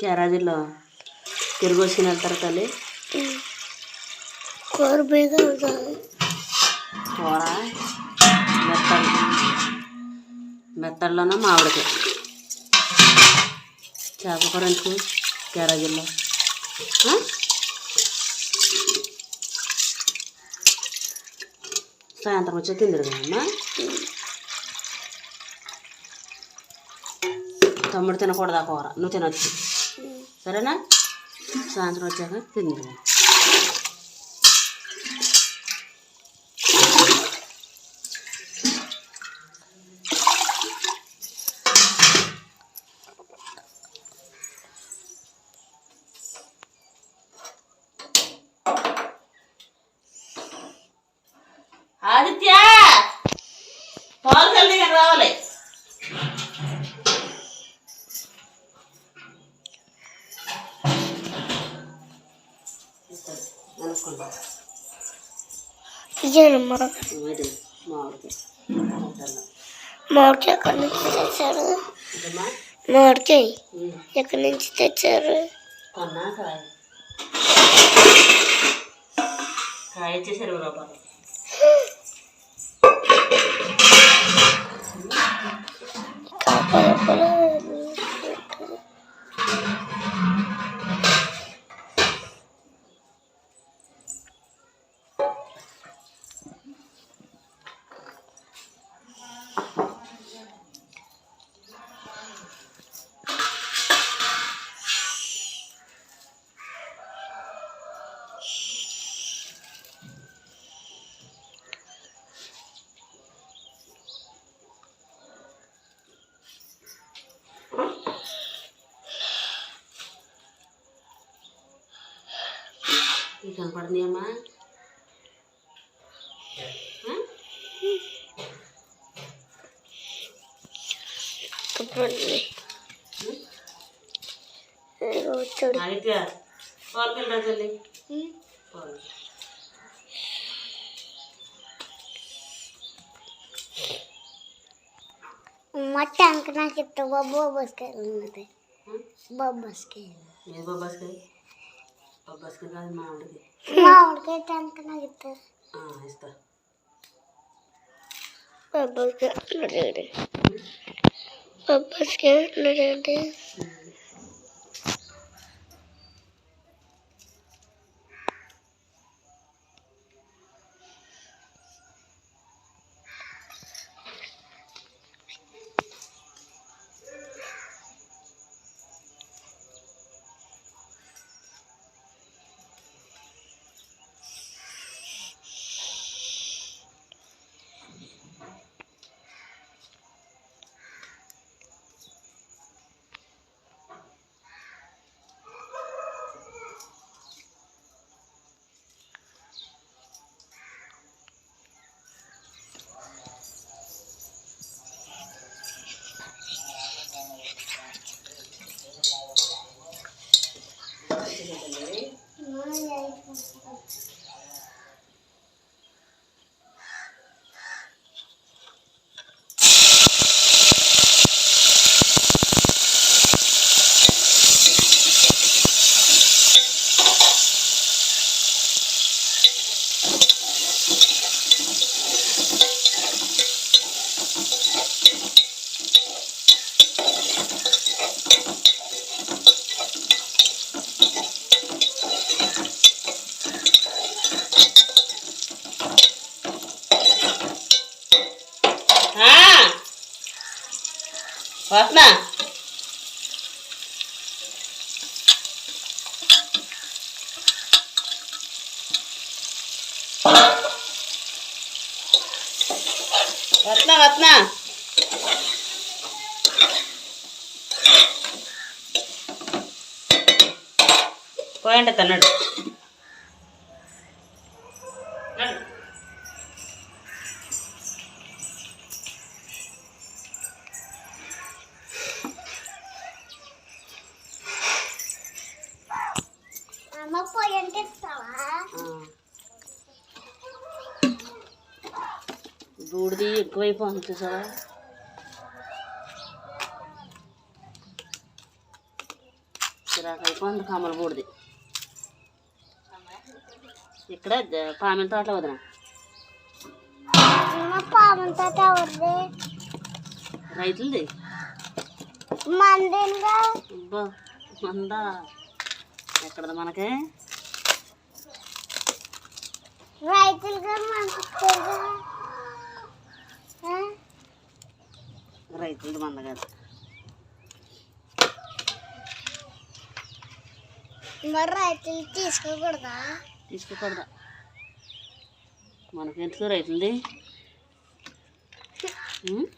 క్యారేజీలో తిరిగి వచ్చిన వెళ్తారు తల్లి. కూర అవుతుంది కూర మామిడికాయ. చేప కూర ఎందుకు క్యారేజీలో? సాయంత్రం వచ్చే తిందిరు కదమ్మా తమ్ముడు తినకూడదు కూర? నువ్వు తినొచ్చు. సరేనా సాయంత్రం వచ్చాక తిందిరు ఇదేనమ్మా ఇది మామిడికాయ ఎక్కడి నుంచి తెచ్చారు? మామిడికాయ ఎక్కడి నుంచి తెచ్చారు? కొన్నా కాయ. కాయ వచ్చేసి ఇరవై రూపాయలు కాపాడపల నీకు కనపడుతున్నాయమ్మా కప్పండి వచ్చాడు ఆదిత్య పాలు వెళ్ళరా తల్లి పాలు మట్టి అంక నాకు ఇస్తా బాబు బస్కాయలు ఉన్నది బాబు బస్కాయలు ఏది బొబ్బాస్కాయ ಬಸ್ಕರ್ ಗಾದ ಮಾವಡಿಗೆ ಮಾವಡಿಗೆ ಟಂಕನಾಗಿತ್ತು ಹಾಂ ಇಷ್ಟ ಬಬ್ಬಸ್ಗೆ ನಡೆಯಡೆ ಬಬ್ಬಸ್ಗೆ ನಡೆಯಡೆ வாசனா வத்னா வத்னா. போயண்ட தன்னடு ఎక్కువైపోతుంది చూసావా చిరాకు అయిపోతుంది బూడిది. ఇక్కడ పామిన తోటలో వదిన. పామంతా ఎవరిది రైతులది? మందా. ఎక్కడది మనకి? రైతులుగా మనకు రైతులది మంద కాదు మరి రైతులు తీసుకోకూడదా? తీసుకోకూడదా. మనకెందుకు రైతులది ఉం? ఇంకా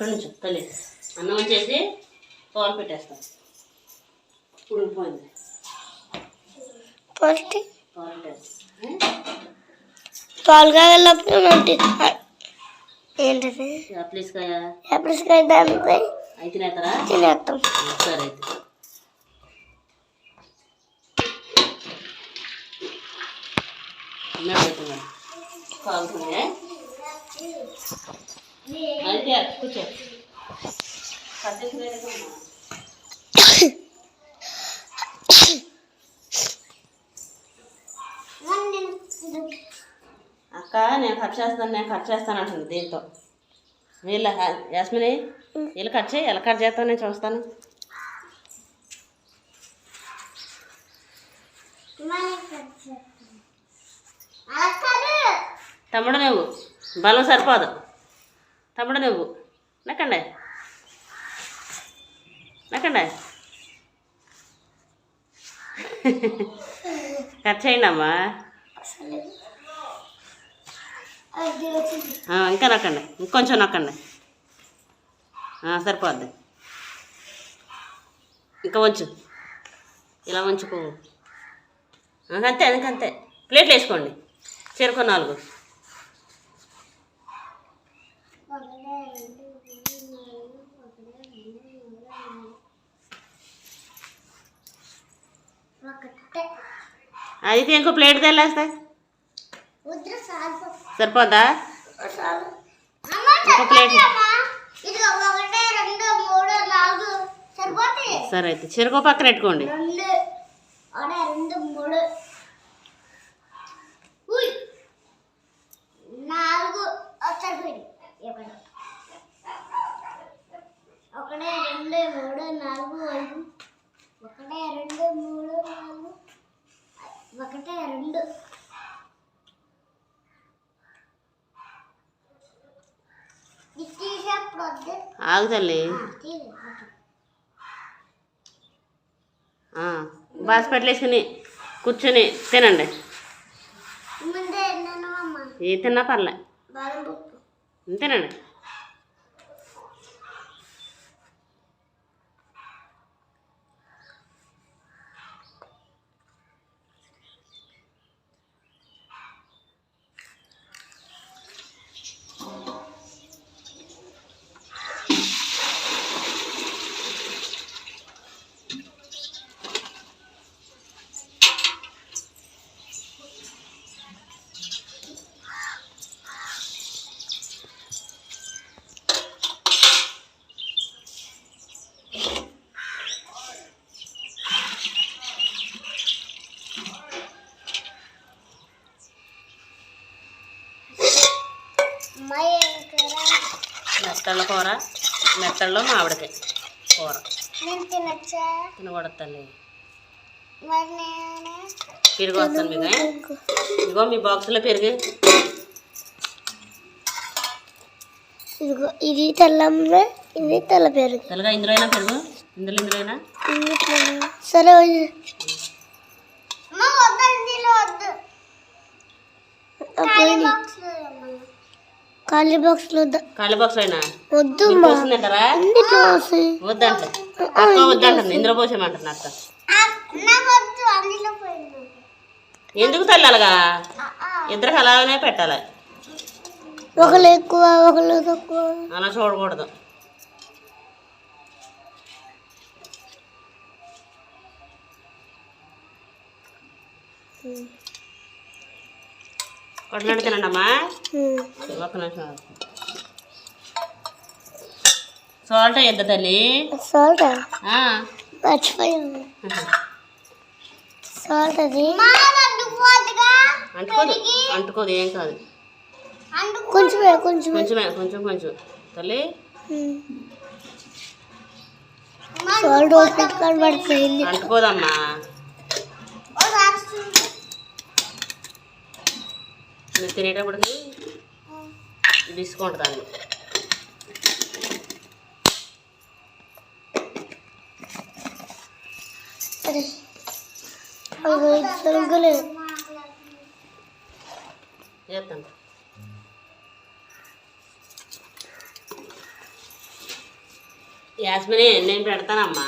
ఇక్కడ నుంచి అన్నం వచ్చేసి పాలు పెట్టేస్తాం. ఉడికిపోయింది పాలు పాలు కాగలప్పుడు ఏంటది? అయితే తినేస్తారా తినేస్తాం సరే అయితే. అయితే కూర్చో. అక్క నేను కట్ చేస్తాను నేను కట్ చేస్తాను అంటుంది దీంతో. వీళ్ళ యాస్మిని వీళ్ళు కట్ చేయి ఎలా కట్ చేస్తాను నేను చూస్తాను. తమ్ముడు నువ్వు బలం సరిపోదు. తమ్ముడు నువ్వు. నక్కండి నక్కండి కట్ చేయండి అమ్మా. ఇంకా నక్కండి ఇంకొంచెం నక్కండి సరిపోద్ది. ఇంకా వంచు. ఇలా వంచుకో. అంతే అంతే ప్లేట్లు వేసుకోండి. చేరుకో నాలుగు అయితే ఇంకో ప్లేట్ తెల్లేస్తాయి సాగు ఇంకో ప్లేట్. సరే అయితే చెరుకో పక్కన పెట్టుకోండి. రెండు మూడు. ఆగు తల్లి ఆ, బాస్పెట్లు వేసుకుని కూర్చొని తినండి. ఏ తిన్నా పర్లే. తినండి అమ్మ ఏం కూర మెత్తళ్ళ కూర మెత్తళ్ళు మామిడికాయ కూర తినకూడదు తల్లి మరి నేను పెరుగు వస్తాను మీకు ఇదిగో మీ బాక్స్లో పెరుగు ఇదిగో ఇది తెల్లమ్మ ఇది తెల్ల పెరుగు తెల్లగా ఇందులో అయినా పెరుగు ఇందులో ఇందులో అయినా సరే ఖాళీ బాక్స్లో ఖాళీ బాక్స్ అయినా వద్దు పోసిందంటారా? వద్దంట. అక్క వద్దంటుంది ఇందులో పోసేయమంటుంది అక్క. ఎందుకు తల్లి అలాగా ఇద్దరికి అలాగనే పెట్టాలి. ఒకళ్ళు ఎక్కువ ఒకళ్ళు తక్కువ. అలా చూడకూడదు. కొట్లాడి తినండి అమ్మా ఒక్క నిమిషం. సాల్ట్ ఎంత తల్లి? సాల్ట్? ఆ. మర్చిపోయాను. సాల్ట్ అది? అంటుకోదు అంటుకోదు ఏం కాదు. కొంచెమే కొంచెం కొంచెమే కొంచెం కొంచెం. తల్లి? సాల్ట్ అంటుకోదమ్మా. మీరు తినేటప్పటికి అది సరుకులేదు చేస్తాను. యాస్మిని నేను పెడతానమ్మా.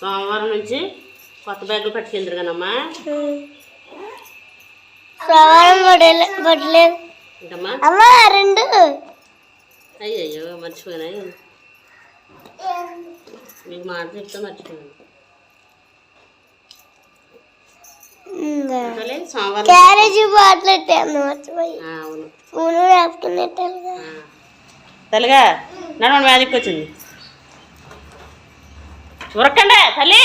సోమవారం నుంచి కొత్త బ్యాగులు పట్టుకెళ్తారు కదమ్మా. సోమవారం అమ్మ రెండు. అయ్యయ్యో మర్చిపోయినాయి. మీకు మాట చెప్తే మర్చిపోయాను. క్యారేజీ బాటిల్ మర్చిపోయి. అవును. తల్లిగా నడవండి మ్యాజిక్ వచ్చింది. ఉరకండి తల్లి